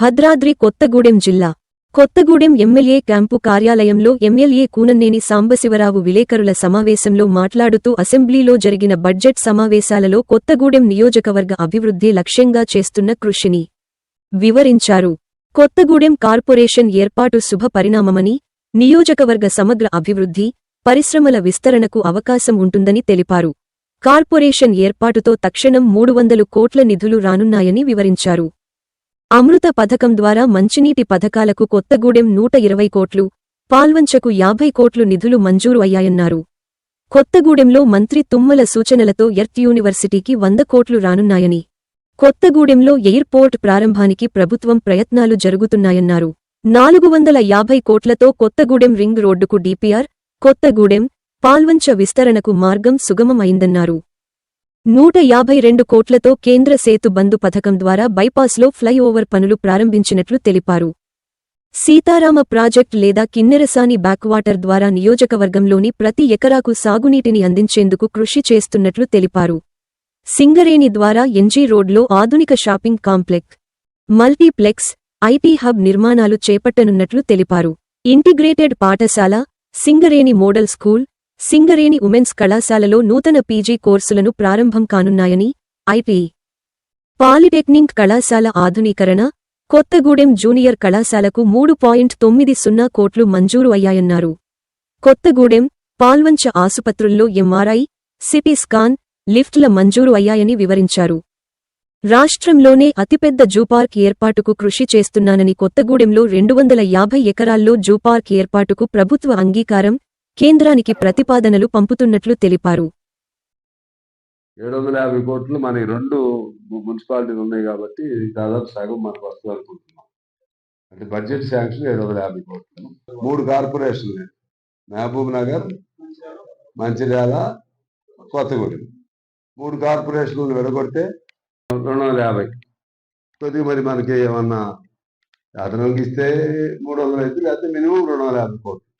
భద్రాద్రి కొత్తగూడెం జిల్లా. Kothagudem MLA camp కార్యాలయంలో MLA కూనన్నేని Sambasivarao విలేకరుల సమావేశంలో మాట్లాడుతూ అసెంబ్లీలో జరిగిన బడ్జెట్ సమావేశాలలో కొత్తగూడెం నియోజకవర్గ అభివృద్ధి లక్ష్యంగా చేస్తున్న కృషిని వివరించారు. కొత్తగూడెం కార్పొరేషన్ ఏర్పాటు శుభ పరిణామమని నియోజకవర్గ సమగ్ర అభివృద్ధి పరిశ్రమల విస్తరణకు అవకాశం ఉంటుందని తెలిపారు. కార్పొరేషన్ ఏర్పాటుతో తక్షణం మూడు వందలు కోట్ల నిధులు రానున్నాయని వివరించారు. అమృత పథకం ద్వారా మంచినీటి పథకాలకు కొత్తగూడెం నూట ఇరవై కోట్లు పాల్వంచకు యాభై కోట్లు నిధులు మంజూరు అయ్యాయన్నారు. కొత్తగూడెంలో మంత్రి తుమ్మల సూచనలతో ఎర్త్ యూనివర్సిటీకి వంద కోట్లు రానున్నాయని కొత్తగూడెంలో ఎయిర్పోర్ట్ ప్రారంభానికి ప్రభుత్వం ప్రయత్నాలు జరుగుతున్నాయన్నారు. నాలుగు వందల యాభై కోట్లతో కొత్తగూడెం రింగ్ రోడ్డుకు డిపిఆర్ కొత్తగూడెం పాల్వంచ విస్తరణకు మార్గం సుగమమైందన్నారు. నూట యాభై రెండు కోట్లతో కేంద్ర సేతు బంధు పథకం ద్వారా బైపాస్లో ఫ్లైఓవర్ పనులు ప్రారంభించినట్లు తెలిపారు. సీతారామ ప్రాజెక్ట్ లేదా కిన్నెరసాని బ్యాక్వాటర్ ద్వారా నియోజకవర్గంలోని ప్రతి ఎకరాకు సాగునీటిని అందించేందుకు కృషి చేస్తున్నట్లు తెలిపారు. సింగరేణి ద్వారా ఎన్జీ రోడ్లో ఆధునిక shopping complex multiplex IT hub నిర్మాణాలు చేపట్టనున్నట్లు తెలిపారు. ఇంటిగ్రేటెడ్ పాఠశాల Singareni model school Singareni women's కళాశాలలో నూతన పీజీ కోర్సులను ప్రారంభం కానున్నాయని ఐపీ పాలిటెక్నిక్ కళాశాల ఆధునీకరణ కొత్తగూడెం జూనియర్ కళాశాలకు మూడు పాయింట్ తొమ్మిది సున్నా కోట్లు మంజూరు అయ్యాయన్నారు. కొత్తగూడెం పాల్వంచ ఆసుపత్రుల్లో ఎంఆర్ఐ సిటీ స్కాన్ లిఫ్ట్ల మంజూరు అయ్యాయని వివరించారు. రాష్ట్రంలోనే అతిపెద్ద జూపార్క్ ఏర్పాటుకు కృషి చేస్తున్నానని కొత్తగూడెంలో రెండు వందల యాభై ఎకరాల్లో జూపార్క్ ఏర్పాటుకు ప్రభుత్వ అంగీకారం కేంద్రానికి ప్రతిపాదనలు పంపుతున్నట్లు తెలిపారు. ఏడు వందల యాభై కోట్లు మన రెండు మున్సిపాలిటీలు ఉన్నాయి కాబట్టి దాదాపు సగం మనకు వస్తుంది అనుకుంటున్నాం. అంటే బడ్జెట్ శాంక్షన్ ఏడు వందల యాభై కోట్లు. మూడు కార్పొరేషన్లు. మహబూబ్ నగర్ మంచిర్యాల కొత్తగూడెం. మూడు కార్పొరేషన్లు విడగొడితే రెండు వందల యాభై. కొద్దిగా మరి మనకి ఏమన్నా అదనంగా ఇస్తే మూడు వందలు అయితే లేకపోతే మినిమం రెండు వందల యాభై కోట్లు.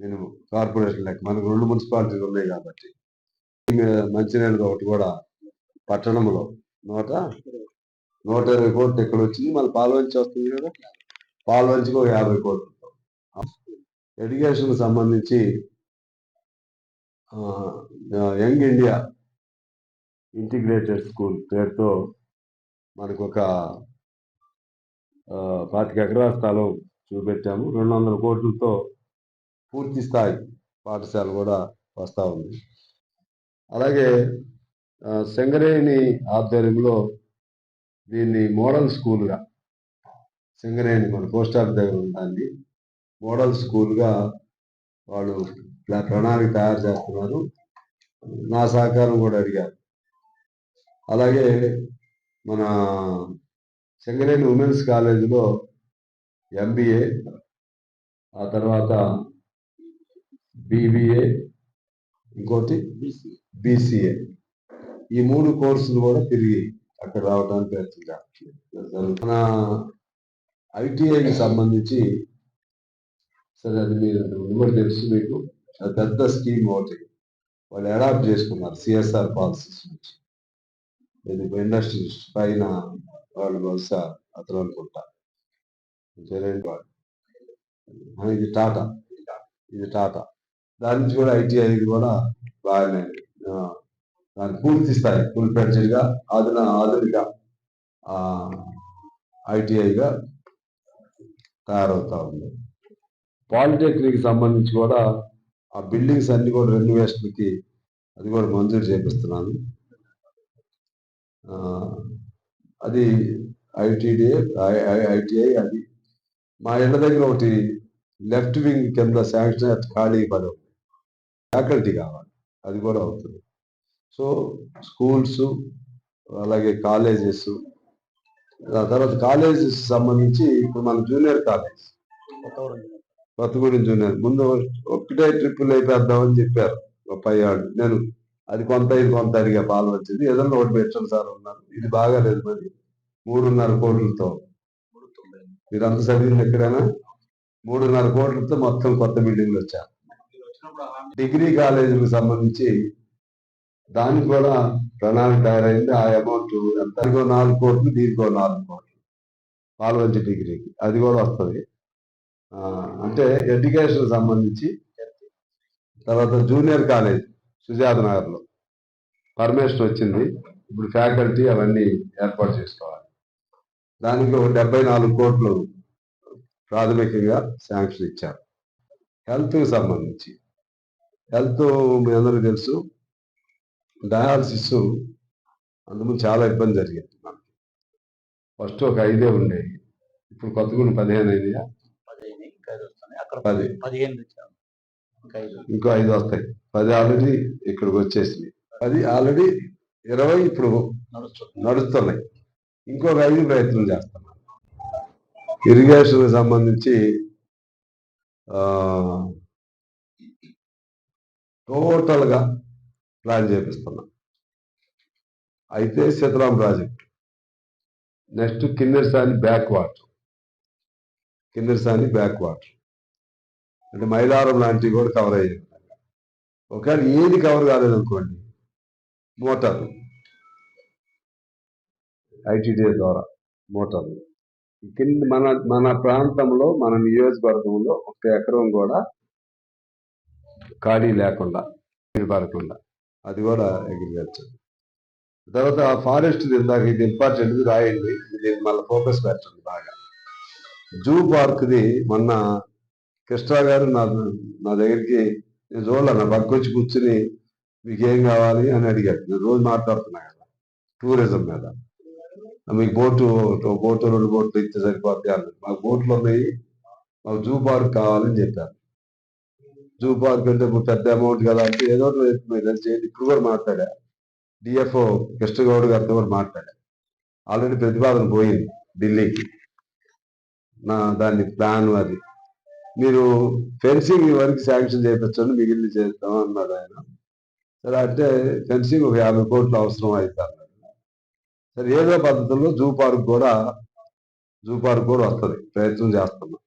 నేను కార్పొరేషన్ లెక్క మనకు రెండు మున్సిపాలిటీలు ఉన్నాయి కాబట్టి మంచినీళ్ళది ఒకటి కూడా పట్టణంలో నూట నూట ఇరవై కోట్లు ఇక్కడ వచ్చింది? మన పాల్వంచి వస్తుంది కదా. పాల్వంచికి ఒక యాభై కోట్లు. ఎడ్యుకేషన్ సంబంధించి యంగ్ ఇండియా ఇంటిగ్రేటెడ్ స్కూల్ పేరుతో మనకు ఒక పాతిక ఎకరాల స్థలం చూపెట్టాము. రెండు వందల కోట్లతో పూర్తి స్థాయి పాఠశాల కూడా వస్తూ ఉంది. అలాగే ఆ, సింగరేణి ఆధ్వర్యంలో దీన్ని మోడల్ స్కూల్గా సింగరేణి మన పోస్ట్ ఆఫీస్ దగ్గర ఉందండి. మోడల్ స్కూల్గా వాళ్ళు ఇలా ప్రణాళిక తయారు చేస్తున్నారు. నా సహకారం కూడా అడిగారు. అలాగే మన సింగరేణి ఉమెన్స్ కాలేజీలో ఎంబీఏ ఆ తర్వాత బీబీఏ ఇంకోటి బీసీఏ ఈ మూడు కోర్సులు కూడా తిరిగి అక్కడ రావడానికి ప్రయత్నం చేస్తున్నాం. మన ఐటీఐకి సంబంధించి సరే అది మీరు తెలుసు మీకు పెద్ద స్కీమ్ ఒకటి వాళ్ళు అడాప్ట్ చేసుకున్నారు సిఎస్ఆర్ పాలసీస్ నుంచి. ఇది ఇండస్ట్రీస్ పైన వాళ్ళు బహుశా అతను అనుకుంటా. ఇది టాటా. ఇది టాటా. దాని నుంచి కూడా ఐటీఐ కూడా బాగానే దాన్ని పూర్తి స్థాయి ఫుల్గా ఆధున ఆధునిక ఐటీఐగా తయారవుతా ఉంది. పాలిటెక్నిక్ సంబంధించి కూడా ఆ బిల్డింగ్స్ అన్ని కూడా రెన్యువేషన్కి అది కూడా మంజూరు చేపిస్తున్నాను. అది ఐటీడీఏ ఐటీఐ అది. మా ఇళ్ళ దగ్గర ఒకటి లెఫ్ట్ వింగ్ కింద శాంక్షన్ ఖాళీ పదం ఫ్యాకల్టీ కావాలి. అది కూడా అవుతుంది. సో స్కూల్స్ అలాగే కాలేజెస్ ఆ తర్వాత కాలేజెస్ సంబంధించి ఇప్పుడు మన జూనియర్ కాలేజ్ కొత్తగూడెం జూనియర్. ముందు ఒకటే ట్రిప్పులు అయిపోద్దామని చెప్పారు ఒక పై నేను అది కొంత ఇది కొంత అడిగా పాలు వచ్చింది. ఏదన్నా ఒకటి పెట్టండి సార్ ఉన్నారు. ఇది బాగాలేదు మరి. మూడున్నర కోట్లతో. మీరు అంత చదివింది ఎక్కడైనా? మూడున్నర కోట్లతో మొత్తం కొత్త బిల్డింగ్లు వచ్చారు. డిగ్రీ కాలేజీలకు సంబంధించి దానికి కూడా ప్రణాళిక తయారైంది. ఆ అమౌంట్ ఎంత దానికో నాలుగు కోట్లు దీనికో నాలుగు కోట్లు. పాల్వంచి డిగ్రీకి అది కూడా వస్తుంది. అంటే ఎడ్యుకేషన్ సంబంధించి తర్వాత జూనియర్ కాలేజ్ సుజాత నగర్లో పర్మిషన్ వచ్చింది. ఇప్పుడు ఫ్యాకల్టీ అవన్నీ ఏర్పాటు చేసుకోవాలి. దానికి ఒక డెబ్బై నాలుగు కోట్లు ప్రాథమికంగా శాంక్షన్ ఇచ్చారు. హెల్త్కి సంబంధించి. హెల్త్ మీ అందరికీ తెలుసు. డయాలసిస్ అందుకు చాలా ఇబ్బంది జరిగింది మనకి. ఫస్ట్ ఒక ఐదే ఉండేవి ఇప్పుడు కొత్తగా పదిహేను అయినాయా పదిహేను ఇంకా ఐదు పది. ఇంకా వస్తాయి. పది ఆల్రెడీ ఇక్కడికి వచ్చేసినాయి. పది ఆల్రెడీ ఇరవై ఇప్పుడు నడుస్తున్నాయి. ఇంకొక ఐదు ప్రయత్నం చేస్తున్నాను ఇరిగేషన్ సంబంధించి ఆ, టోటల్గా ప్లాన్ చేపిస్తున్నాం. అయితే Sitaram project. Next Kinnerasani back water. Kinnerasani back water. అంటే మైలారం లాంటివి కూడా కవర్ అయ్యే విధంగా ఒకవేళ ఏది కవర్ కాలేదనుకోండి మోటార్లు ఐటీడీ ద్వారా మోటార్లు కింద మన మన ప్రాంతంలో మన నియోజకవర్గంలో ఒక ఎకరం కూడా ఖాళీ లేకుండా నీరు పడకుండా అది కూడా అగ్రికల్చర్ తర్వాత ఫారెస్ట్ ఇందాక ఇది ఇంపార్టెంట్ రాయండి. దీన్ని మళ్ళీ ఫోకస్ పెట్టండి బాగా. జూ పార్క్ది మొన్న కృష్ణ గారు నా నా దగ్గరికి నేను చూడాలి నా వచ్చి కూర్చుని మీకు ఏం కావాలి అని అడిగాడు నేను రోజు మాట్లాడుతున్నా కదా టూరిజం మీద. మీకు బోటు బోటు రెండు బోట్లు ఇస్తే సరిపోతాయి అన్నారు. మాకు బోట్లు ఉన్నాయి మాకు జూ పార్క్ కావాలని చెప్పారు. జూ పార్క్ అంటే పెద్ద అమౌంట్ కదా అంటే ఏదో మీరు చేయండి. ఇప్పుడు కూడా మాట్లాడా? డిఎఫ్ఓ కృష్ణగౌడ్ గారితో కూడా మాట్లాడా? ఆల్రెడీ ప్రతిపాదన పోయింది ఢిల్లీకి. నా దాన్ని ప్లాన్ అది. మీరు ఫెన్సింగ్ వరకు శాంక్షన్ చేయించండి మిగిలిన చేస్తాం అన్నాడు ఆయన. సరే అంటే ఫెన్సింగ్ ఒక యాభై కోట్లు అవసరం అవుతుంది సరే ఏదో పద్ధతుల్లో జూ పార్క్ కూడా జూ పార్క్ కూడా వస్తుంది. ప్రయత్నం చేస్తున్నాం.